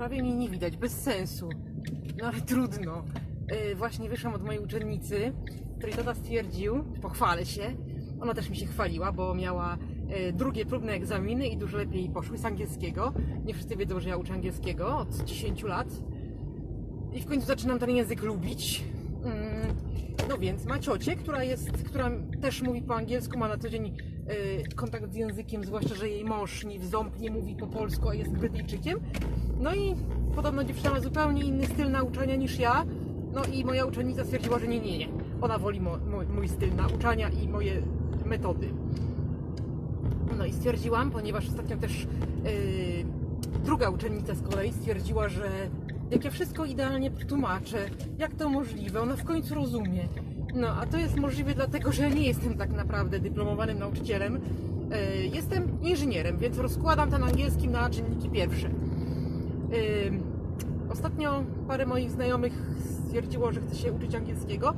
prawie mnie nie widać, bez sensu. No ale trudno. E, Właśnie wyszłam od mojej uczennicy, której tata stwierdził, pochwalę się, ona też mi się chwaliła, bo miała e, drugie próbne egzaminy i dużo lepiej poszły z angielskiego. Nie wszyscy wiedzą, że ja uczę angielskiego od 10 lat. I w końcu zaczynam ten język lubić. Mm, No więc ma ciocię, która jest, która też mówi po angielsku, ma na co dzień kontakt z językiem, zwłaszcza, że jej mąż ni w ząb nie mówi po polsku, a jest Brytyjczykiem. No i podobno dziewczyna ma zupełnie inny styl nauczania niż ja. No i moja uczennica stwierdziła, że nie, nie, nie. Ona woli mo, mój, mój styl nauczania i moje metody. No i stwierdziłam, ponieważ ostatnio też yy, druga uczennica z kolei stwierdziła, że jak ja wszystko idealnie tłumaczę, jak to możliwe, ona w końcu rozumie. No, a to jest możliwe dlatego, że ja nie jestem tak naprawdę dyplomowanym nauczycielem. Yy, jestem inżynierem, więc rozkładam ten angielski na czynniki pierwsze. Yy, Ostatnio parę moich znajomych stwierdziło, że chce się uczyć angielskiego,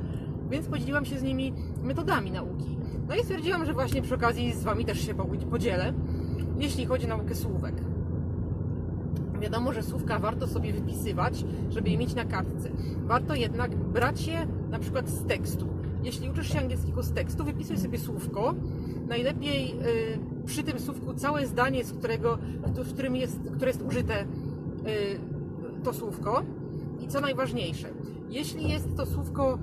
więc podzieliłam się z nimi metodami nauki. No i stwierdziłam, że właśnie przy okazji z Wami też się po- podzielę, jeśli chodzi o naukę słówek. Wiadomo, że słówka warto sobie wypisywać, żeby je mieć na kartce. Warto jednak brać je na przykład z tekstu. Jeśli uczysz się angielskiego z tekstu, wypisuj sobie słówko. Najlepiej y, przy tym słówku całe zdanie, z którego, w którym jest, które jest użyte y, to słówko. I co najważniejsze, jeśli jest to słówko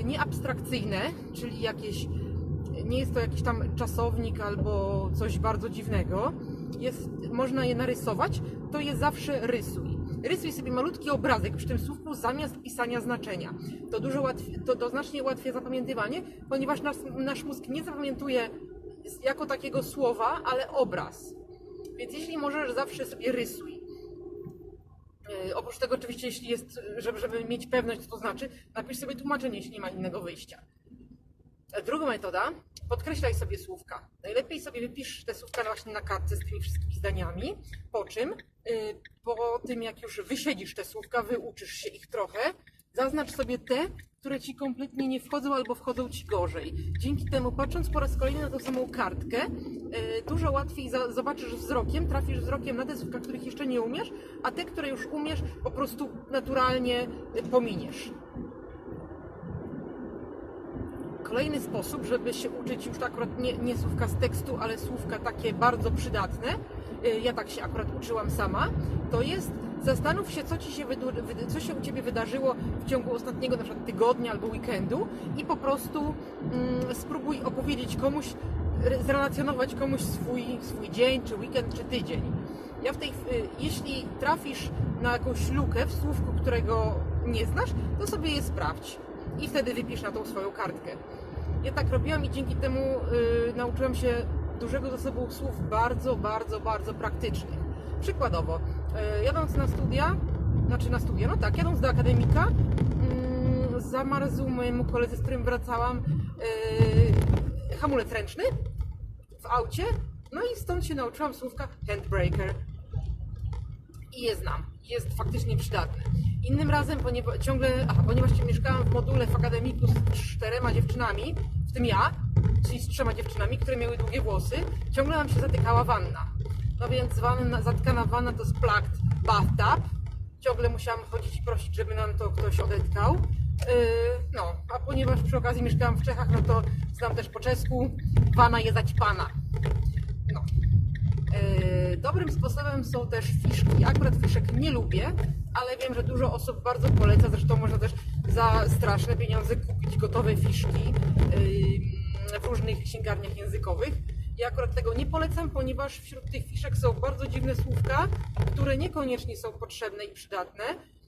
y, nieabstrakcyjne, czyli jakieś, nie jest to jakiś tam czasownik albo coś bardzo dziwnego, jest, można je narysować, to je zawsze rysuj. Rysuj sobie malutki obrazek przy tym słówku zamiast pisania znaczenia. To dużo łatwiej, to, to znacznie ułatwia zapamiętywanie, ponieważ nasz, nasz mózg nie zapamiętuje jako takiego słowa, ale obraz. Więc jeśli możesz, zawsze sobie rysuj. Yy, oprócz tego oczywiście, jeśli jest, żeby, żeby mieć pewność, co to znaczy, napisz sobie tłumaczenie, jeśli nie ma innego wyjścia. Druga metoda, podkreślaj sobie słówka. Najlepiej sobie wypisz te słówka właśnie na kartce z tymi wszystkimi zdaniami, po czym yy, po tym jak już wysiedzisz te słówka, wyuczysz się ich trochę, zaznacz sobie te, które ci kompletnie nie wchodzą albo wchodzą ci gorzej. Dzięki temu, patrząc po raz kolejny na tą samą kartkę, yy, dużo łatwiej zobaczysz wzrokiem, trafisz wzrokiem na te słówka, których jeszcze nie umiesz, a te, które już umiesz, po prostu naturalnie yy, pominiesz. Kolejny sposób, żeby się uczyć już akurat nie, nie słówka z tekstu, ale słówka takie bardzo przydatne, y, ja tak się akurat uczyłam sama, to jest zastanów się, co, ci się co się u Ciebie wydarzyło w ciągu ostatniego na przykład tygodnia albo weekendu i po prostu mm, spróbuj opowiedzieć komuś, re- zrelacjonować komuś swój, swój dzień, czy weekend, czy tydzień. Ja w tej, y, jeśli trafisz na jakąś lukę w słówku, którego nie znasz, to sobie je sprawdź i wtedy wypisz na tą swoją kartkę. Ja tak robiłam i dzięki temu y, nauczyłam się dużego zasobu słów bardzo, bardzo, bardzo praktycznych. Przykładowo, y, jadąc na studia, znaczy na studia, no tak, jadąc do akademika, y, zamarzł mojemu koledze, z którym wracałam, y, hamulec ręczny w aucie, no i stąd się nauczyłam słówka handbreaker i je znam. Jest faktycznie przydatny. Innym razem, ponieważ ciągle, aha, ponieważ mieszkałam w module w akademiku z czterema dziewczynami, w tym ja, czyli z trzema dziewczynami, które miały długie włosy, ciągle nam się zatykała wanna. No więc wanna, zatkana wanna to jest plugged bathtub. Ciągle musiałam chodzić i prosić, żeby nam to ktoś odetkał. Yy, no, a ponieważ przy okazji mieszkałam w Czechach, no to znam też po czesku. Wana je zaćpana. E, Dobrym sposobem są też fiszki. Akurat fiszek nie lubię, ale wiem, że dużo osób bardzo poleca. Zresztą można też za straszne pieniądze kupić gotowe fiszki yy, w różnych księgarniach językowych. Ja akurat tego nie polecam, ponieważ wśród tych fiszek są bardzo dziwne słówka, które niekoniecznie są potrzebne i przydatne.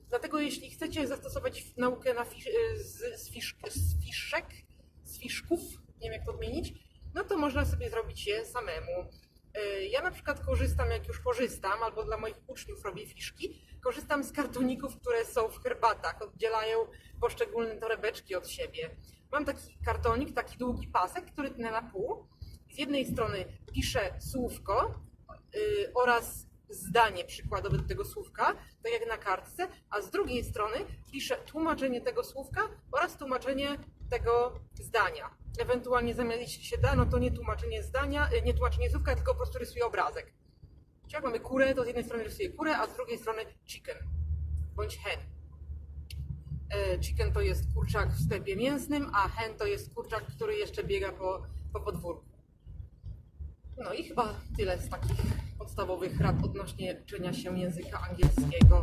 Dlatego jeśli chcecie zastosować naukę na fisz, z, z, fisz, z fiszek, z fiszków, nie wiem jak to odmienić, no to można sobie zrobić je samemu. Y, Ja na przykład korzystam, jak już korzystam, albo dla moich uczniów robię fiszki, korzystam z kartoników, które są w herbatach, oddzielają poszczególne torebeczki od siebie. Mam taki kartonik, taki długi pasek, który tnę na pół. Z jednej strony piszę słówko y, oraz zdanie przykładowe do tego słówka, tak jak na kartce, a z drugiej strony piszę tłumaczenie tego słówka oraz tłumaczenie tego zdania. Ewentualnie zamiast jeśli się da, no to nie tłumaczenie zdania, y, nie tłumaczenie słówka, tylko po prostu rysuję obrazek. Czyli jak mamy kurę, to z jednej strony rysuję kurę, a z drugiej strony chicken bądź hen. E, Chicken to jest kurczak w sklepie mięsnym, a hen to jest kurczak, który jeszcze biega po, po podwórku. No i chyba tyle z takich podstawowych rad odnośnie uczenia się języka angielskiego.